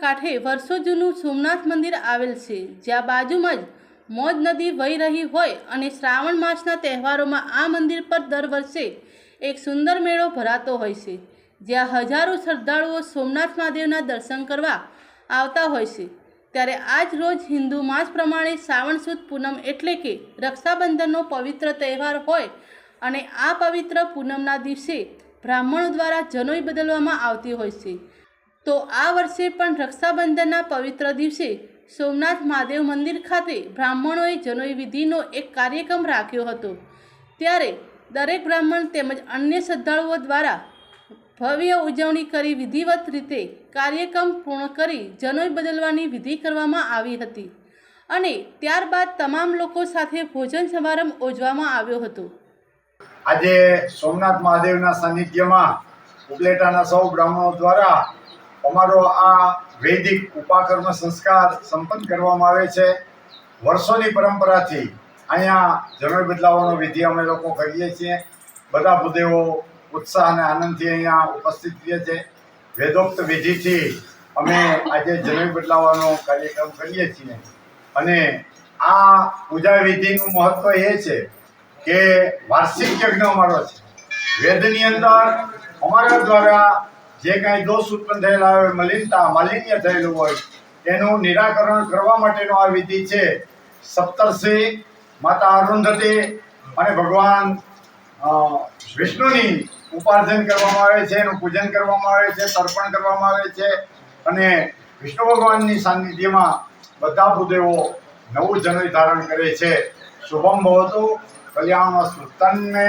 કાંઠે વર્ષો જૂનું સોમનાથ મંદિર આવેલ છે. જ્યાં બાજુમાં જ મોજ નદી વહી રહી હોય અને શ્રાવણ માસના તહેવારોમાં આ મંદિર પર દર વર્ષે એક સુંદર મેળો ભરાતો હોય છે. જ્યાં હજારો શ્રદ્ધાળુઓ સોમનાથ મહાદેવના દર્શન કરવા આવતા હોય છે. ત્યારે આજ રોજ હિન્દુ માસ પ્રમાણે શ્રાવણ સુદ પૂનમ એટલે કે રક્ષાબંધનનો પવિત્ર તહેવાર હોય અને આ પવિત્ર પૂનમના દિવસે બ્રાહ્મણો દ્વારા જનોઈ બદલવામાં આવતી હોય છે. તો આ વર્ષે પણ રક્ષાબંધનના પવિત્ર દિવસે સોમનાથ મહાદેવ મંદિર ખાતે બ્રાહ્મણોએ જનોઈ વિધિનો એક કાર્યક્રમ રાખ્યો હતો. ત્યારે દરેક બ્રાહ્મણ તેમજ અન્ય શ્રદ્ધાળુઓ દ્વારા ભવ્ય ઉજવણી કરી વિધિવત રીતે કાર્યક્રમ પૂર્ણ કરી જનોઈ બદલવાની વિધિ કરવામાં આવી હતી અને ત્યારબાદ તમામ લોકો સાથે ભોજન સમારંભ યોજવામાં આવ્યો હતો. આજે સોમનાથ મહાદેવના સાનિધ્યમાં ઉપલેટાના સૌ બ્રાહ્મણો દ્વારા અમારો આ વૈદિક ઉપાકર્મ સંસ્કાર સંપન્ન કરવામાં આવે છે. વર્ષોની પરંપરાથી અહીંયા જનોઈ બદલાવાનો વિધિ અમે લોકો કરીએ છીએ. બધા ભૂદેવો ઉત્સાહ અને આનંદથી અહીંયા ઉપસ્થિત રહીએ છે. વેદોક્ત વિધિથી અમે આજે જનોઈ બદલાવાનો કાર્યક્રમ કરીએ છીએ. અને આ પૂજા વિધિનું મહત્વ એ છે કે વાર્ષિક યજ્ઞ અમારો છે. વેદની અંદર અમારા દ્વારા જે કાંઈ દોષ ઉત્પન્ન થયેલા હોય મલિનતા માલિન્ય થયેલું હોય તેનું નિરાકરણ કરવા માટેનો આ વિધિ છે. સપ્તર્ષિ માતા અરુંધતી અને ભગવાન વિષ્ણુની ઉપાર્જન કરવામાં આવે છે એનું પૂજન કરવામાં આવે છે તર્પણ કરવામાં આવે છે અને વિષ્ણુ ભગવાનની સાનિધ્યમાં બધા ભૂદેવો નવું જનોઈ ધારણ કરે છે. શુભમ ભવતુ કલ્યાણમસ્તુ. તન્મે